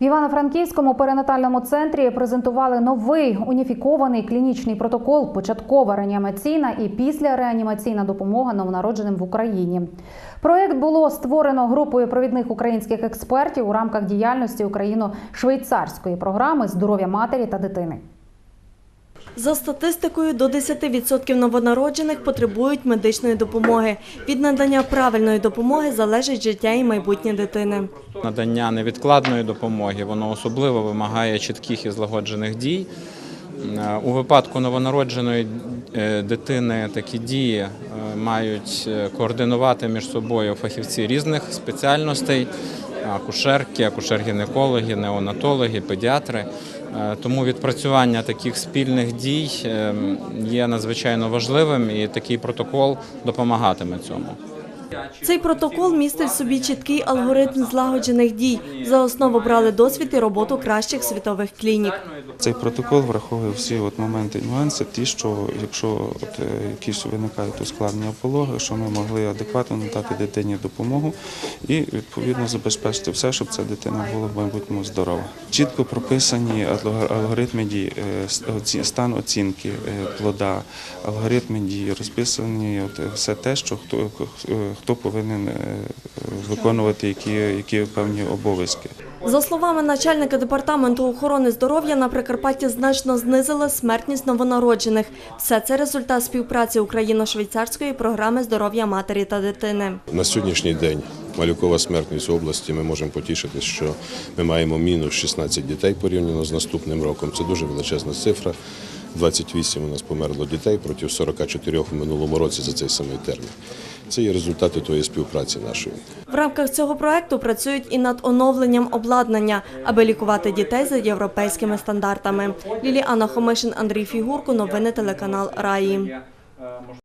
В Івано-Франківському перинатальному центрі презентували новий уніфікований клінічний протокол початкова реанімаційна і післяреанімаційна допомога новонародженим в Україні. Проект було створено групою провідних українських експертів у рамках діяльності Україно-швейцарської програми здоров'я матері та дитини. За статистикою, до 10% новонароджених потребують медичної допомоги. Від надання правильної допомоги залежить життя і майбутнє дитини. Надання невідкладної допомоги воно особливо вимагає чітких і злагоджених дій. Е, У випадку новонародженої е, дитини такі дії е, мають координувати між собою фахівці різних спеціальностей: акушерки, акушер-гінекологи, неонатологи, педіатри. Е, Тому відпрацювання таких спільних дій е, є надзвичайно важливим, і такий протокол допомагатиме цьому. Цей протокол містить в собі чіткий алгоритм злагоджених дій. За основу брали досвід і роботу кращих світових клінік. Цей протокол враховує всі от моменти, нюанси, ті, що якщо от, е, якісь виникають ускладнення пологи, що ми могли адекватно надати дитині допомогу і відповідно забезпечити все, щоб ця дитина була в майбутньому здорова. Чітко прописані алго- алгоритми дій, е, стан оцінки е, плода, алгоритми дій, розписані от, все те, що хто, хто повинен е, виконувати які, які певні обов'язки. За словами начальника департаменту охорони здоров'я, на Прикарпатті значно знизила смертність новонароджених. Все це результат співпраці Україно-швейцарської програми здоров'я матері та дитини. На сьогоднішній день малюкова смертність в області ми можемо потішитися, що ми маємо мінус 16 дітей порівняно з наступним роком. Це дуже величезна цифра. 28 у нас померло дітей проти 44 в минулому році за цей самий термін. Це є результати тої співпраці нашої. В рамках цього проекту працюють і над оновленням обладнання, аби лікувати дітей за європейськими стандартами. Ліліана Хомишин, Андрій Фігурко, новини телеканал Раї.